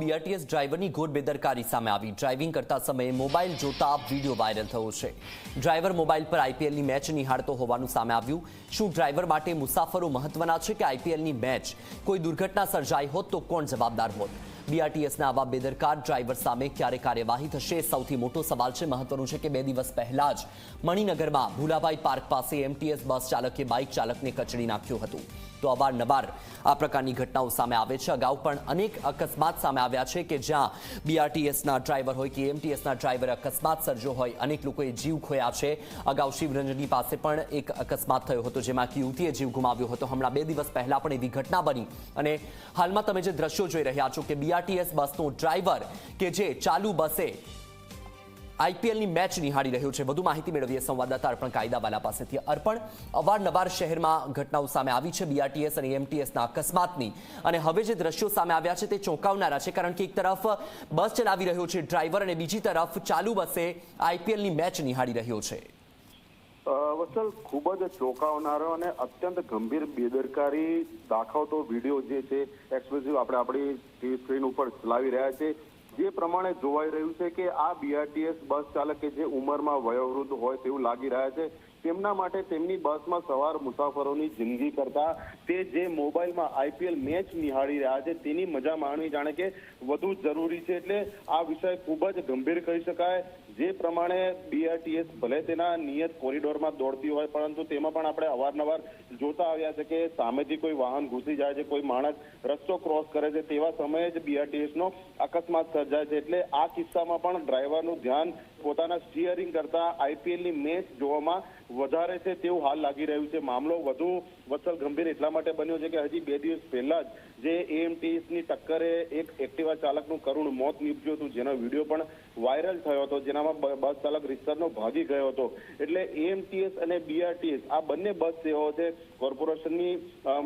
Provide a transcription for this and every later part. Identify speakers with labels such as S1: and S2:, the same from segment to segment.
S1: BRTS ડ્રાઈવરની ઘોર બેદરકારી સામે આવી. ડ્રાઇવિંગ કરતા સમયે મોબાઈલ જોતા વીડિયો વાયરલ થયો છે. ડ્રાઈવર મોબાઈલ પર આઈપીએલની મેચ નિહાળતો હોવાનું સામે આવ્યું. શું ડ્રાઈવર માટે મુસાફરો મહત્વના છે કે આઈપીએલની મેચ કોઈ દુર્ઘટના સર્જાઈ હોત તો કોણ જવાબદાર હોત? બીઆરટીએસના આવા બેદરકાર ડ્રાઈવર સામે ક્યારે કાર્યવાહી થશે? સૌથી મોટો સવાલ છે, મહત્વનું છે કે બે દિવસ પહેલા જ મણિનગરમાં ભુલાભાઈ પાર્ક પાસે એમટીએસ બસ ચાલકે બાઇક ચાલકને કચડી નાખ્યું હતું. તો અવારનવાર આ પ્રકારની ઘટનાઓ સામે આવે છે. અગાઉ પણ અનેક અકસ્માત સામે આવ્યા છે કે જ્યાં બીઆરટીએસના ડ્રાઈવર હોય કે એમટીએસના ડ્રાઈવર અકસ્માત સર્જો હોય, અનેક લોકોએ જીવ ખોયા છે. અગાઉ શિવરંજની પાસે પણ એક અકસ્માત થયો હતો, જેમાં એક યુવતીએ જીવ ગુમાવ્યો હતો. હમણાં બે દિવસ પહેલા પણ એવી ઘટના બની અને હાલમાં તમે જે દ્રશ્યો જોઈ રહ્યા છો કે બીઆરટીએસ બસનો ડ્રાઈવર કે જે ચાલુ બસે આઈપીએલની મેચ નિહાળી રહ્યો છે. વધુ માહિતી મેળવીએ સંવાદદાતા અર્પણ કાયદાવાલા પાસેથી. અર્પણ, અવારનવાર શહેરમાં ઘટનાઓ સામે આવી છે. બીઆરટીએસ અને એમટીએસના અકસ્માતની અને હવે જે દ્રશ્યો સામે આવ્યા છે તે ચોંકાવનારા છે, કારણ કે એક તરફ બસ ચલાવી રહ્યો છે ડ્રાઈવર અને બીજી તરફ ચાલુ બસે આઈપીએલની મેચ નિહાળી રહ્યો છે.
S2: વત્સલ, ખૂબ જ ચોંકાવનારો અને અત્યંત ગંભીર બેદરકારી દાખવતો વીડિયો જે છે એક્સક્લુઝિવ આપણે આપણી સ્ક્રીન ઉપર ચલાવી રહ્યા છે. જે પ્રમાણે જોવાઈ રહ્યું છે કે આ બીઆરટીએસ બસ ચાલક જે ઉંમરમાં વયોવૃદ્ધ હોય તેવું લાગી રહ્યા છે તેમના માટે તેમની બસમાં સવાર મુસાફરોની જિંદગી કરતા તે જે મોબાઈલમાં આઈપીએલ મેચ નિહાળી રહ્યા છે, તેની મજા માણવી જાણે કે વધુ જરૂરી છે. એટલે આ વિષય ખૂબ જ ગંભીર કહી શકાય. જે પ્રમાણે બીઆરટીએસ ભલે તેના નિયત કોરિડોરમાં દોડતી હોય, પરંતુ તેમાં પણ આપણે અવારનવાર જોતા આવ્યા છે કે સામેથી કોઈ વાહન ઘૂસી જાય છે, કોઈ માણસ રસ્તો ક્રોસ કરે છે, તેવા સમયે જ બીઆરટીએસનો અકસ્માત સર્જાય છે. એટલે આ કિસ્સામાં પણ ડ્રાઈવરનું ધ્યાન પોતાના સ્ટીયરિંગ કરતા આઈપીએલની મેચ જોવામાં વધારે છે તેવું હાલ લાગી રહ્યું છે. મામલો વધુ વત્સલ ગંભીર એટલા માટે બન્યો છે કે હજી બે દિવસ પહેલા જ જે એએમટીએસની ટક્કરે એક એક્ટિવા ચાલકનું કરુણ મોત નીપજ્યું હતું. જેનો વીડિયો પણ વાયરલ થયો હતો. જેનામાં બસ ચાલક રીતસરનો ભાગી ગયો હતો. એટલે એએમટીએસ અને બીઆરટીએસ આ બંને બસ સેવાઓ છે કોર્પોરેશનની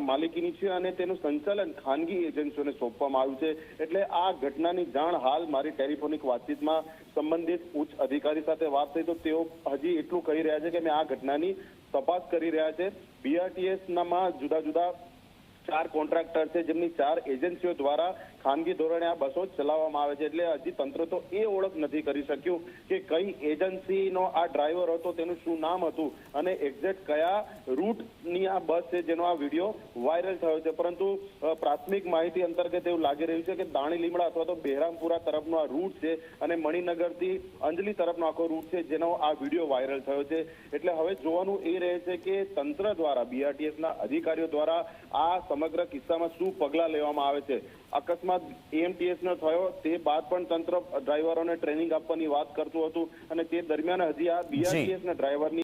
S2: માલિકીની છે અને તેનું સંચાલન ખાનગી એજન્સીઓને સોંપવામાં આવ્યું છે. એટલે આ ઘટનાની જાણ હાલ મારી ટેલિફોનિક વાતચીતમાં સંબંધિત ઉચ્ચ અધિકારી સાથે વાત થઈ તો તેઓ હજી એટલું કહી રહ્યા છે કે મેં આ ઘટનાની તપાસ કરી રહ્યા છે. બીઆરટીએસનામાં જુદા જુદા ચાર કોન્ટ્રાક્ટર છે, જેમની ચાર એજન્સીઓ દ્વારા ખાનગી ધોરણે આ બસો ચલાવવામાં આવે છે. એટલે હજી તંત્ર તો એ ઓળખ નથી કરી શક્યું કે કઈ એજન્સીનો આ ડ્રાઈવર હતો, તેનું શું નામ હતું અને એક્ઝેક્ટ કયા રૂટની આ બસ છે જેનો આ વીડિયો વાયરલ થયો છે. પરંતુ પ્રાથમિક માહિતી અંતર્ગત એવું લાગી રહ્યું છે કે દાણી લીમડા અથવા તો બહેરામપુરા તરફનો આ રૂટ છે અને મણિનગરથી અંજલી તરફનો આખો રૂટ છે જેનો આ વીડિયો વાયરલ થયો છે. એટલે હવે જોવાનું એ રહે છે કે તંત્ર દ્વારા બીઆરટીએસના અધિકારીઓ દ્વારા આ સમગ્ર કિસ્સામાં શું પગલાં લેવામાં આવે છે? અકસ્માત એએમટીએસ નો થયો તે બાદ પણ તંત્ર ડ્રાઈવરોને ટ્રેનિંગ આપવાની વાત કરતું હતું અને તે દરમિયાન હજી આ બીઆરટીએસના ડ્રાઈવરની